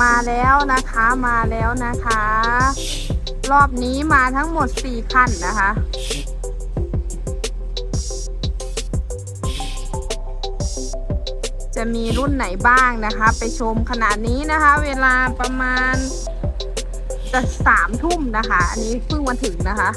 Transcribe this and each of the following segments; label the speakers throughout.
Speaker 1: มาแล้วนะคะมาแล้วนะคะ รอบนี้มาทั้งหมด4คันนะคะจะมีรุ่นไหนบ้างนะคะ ไปชมขนาดนี้นะคะ เวลาประมาณจะสามทุ่มนะคะ อันนี้เพิ่งมาถึงนะคะ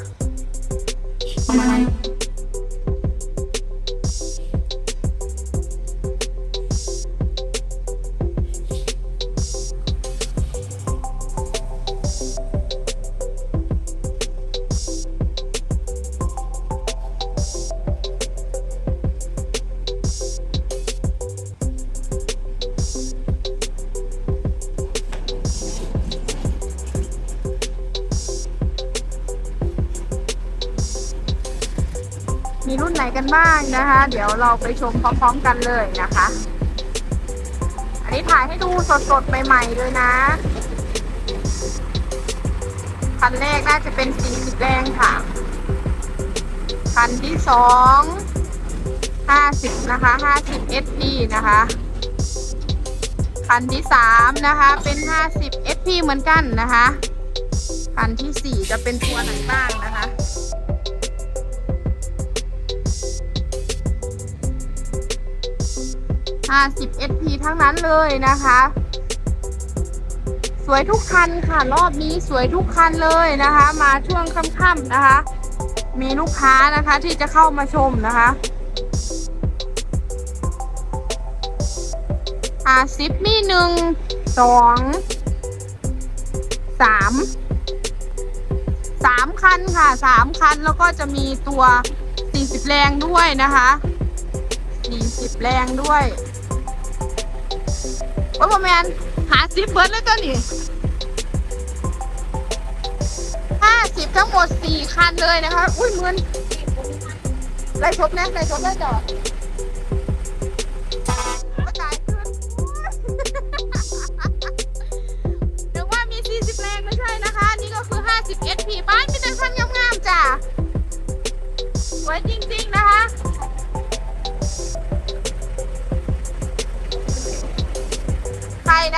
Speaker 1: รุ่นไหนกันบ้างนะคะ เดี๋ยวเราไปชมพร้อมๆกันเลยนะคะ อันนี้ถ่ายให้ดูสดๆใหม่ๆเลยนะคันแรกน่าจะเป็นสีสีแดงค่ะ คันที่สองห้าสิบนะคะห้าสิบ SP นะคะ คันที่สามนะคะเป็นห้าสิบ SP เหมือนกันนะคะ คันที่สี่จะเป็นตัวไหนบ้างนะคะ 50 SP ทั้งนั้นเลยนะคะ สวยทุกคันค่ะ รอบนี้สวยทุกคันเลยนะคะ มาช่วงค่ำๆนะคะ มีลูกค้านะคะที่จะเข้ามาชมนะคะอาซิปมีหนึ่งสองสามสามคันค่ะสามคันแล้วก็จะมีตัว 40 แรงด้วยนะคะ 40 แรงด้วย ว่าประมนหาสิบเบิร์ดเลยตัวนี้ห้าสิบทั้งหมดสี่คันเลยนะคะ อุ้ยเหมือนไรชบนะไรชบได้จอด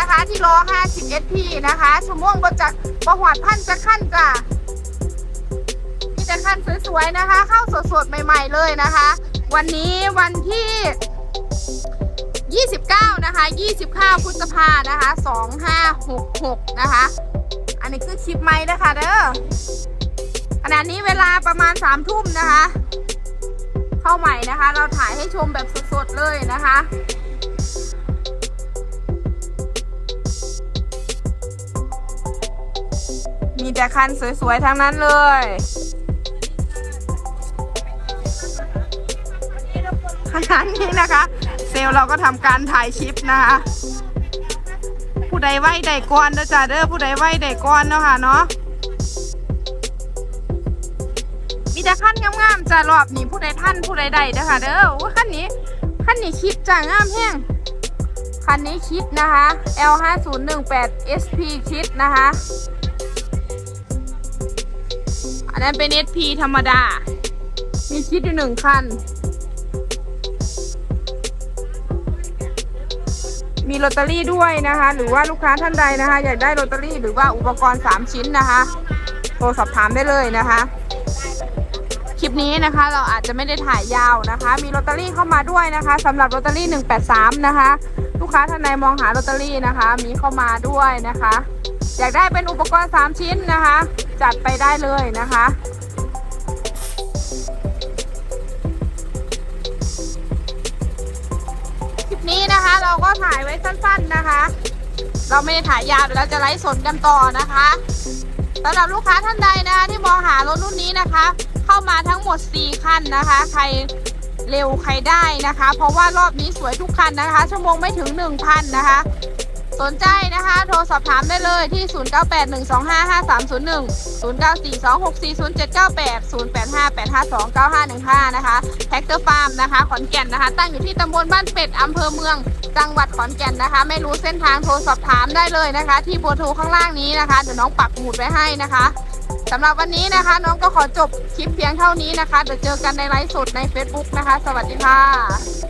Speaker 1: นะคะ ที่รอ50 SP นะคะชั่วโมงก็จะประหวัดพันจะขั้นจ้ะมีแต่ขั้นสวยๆนะคะ เข้าสดๆ ใหม่ๆเลยนะคะ วันนี้วันที่ 29 นะคะ 29พฤษภานะคะ 2566 นะคะ อันนี้คือคลิปไม้นะคะเด้อขณะนี้เวลาประมาณ 3 ทุ่มนะคะ เข้าใหม่นะคะ เราถ่ายให้ชมแบบสดๆ เลยนะคะ มีแต่คันสวยๆ ทั้งนั้นเลยขณะนี้นะคะ เซลเราก็ทำการถ่ายคลิปนะคะ ผู้ใดไหวใดก่อนเด้อจ้าเด้อผู้ใดไหวใดก่อนเนาะค่ะเนาะมีแต่ขั้นงามๆจ้ารอบนี้ผู้ใดท่านผู้ใดใดเด้อค่ะเด้อโอ้ยขั้นนี้ขั้นนี้คิดจ้างามแห้งคันนี้คิดนะคะ L 5 0 1 8 SP คิดนะคะ อันนั้นเป็น SP ธรรมดา มีคิดอยู่หนึ่งคัน มีลอตเตอรี่ด้วยนะคะ หรือว่าลูกค้าท่านใดนะคะ อยากได้ลอตเตอรี่หรือว่าอุปกรณ์ 3 ชิ้นนะคะ โทรสอบถามได้เลยนะคะ คลิปนี้นะคะเราอาจจะไม่ได้ถ่ายยาวนะคะ มีลอตเตอรี่เข้ามาด้วยนะคะสำหรับลอตเตอรี่ 183 นะคะ ลูกค้าท่านใดมองหาลอตเตอรี่นะคะ มีเข้ามาด้วยนะคะ อยากได้เป็นอุปกรณ์ 3 ชิ้นนะคะ จัดไปได้เลยนะคะคลิปนี้นะคะเราก็ถ่ายไว้สั้นๆนะคะ เราไม่ได้ถ่ายยาวเดี๋ยวเราจะไลฟ์สดกันต่อนะคะสำหรับลูกค้าท่านใดนะคะที่มองหารถรุ่นนี้นะคะ เข้ามาทั้งหมด 4 คันนะคะ ใครเร็วใครได้นะคะ เพราะว่ารอบนี้สวยทุกคันนะคะ ชั่วโมงไม่ถึง 1,000 นะคะ สนใจนะคะ โทรสอบถามได้เลยที่ 0981255301 0942640798 0858529515 นะคะแท็กเตอร์ฟาร์มนะคะขอนแก่นนะคะ ตั้งอยู่ที่ตำบลบ้านเป็ดอำเภอเมือง จังหวัดขอนแก่นนะคะ ไม่รู้เส้นทางโทรสอบถามได้เลยนะคะ ที่เบอร์โทรข้างล่างนี้นะคะเดี๋ยวน้องปักหมุดไว้ให้นะคะสำหรับวันนี้นะคะ น้องก็ขอจบคลิปเพียงเท่านี้นะคะเดี๋ยวเจอกันในไลฟ์สดใน Facebook นะคะ สวัสดีค่ะ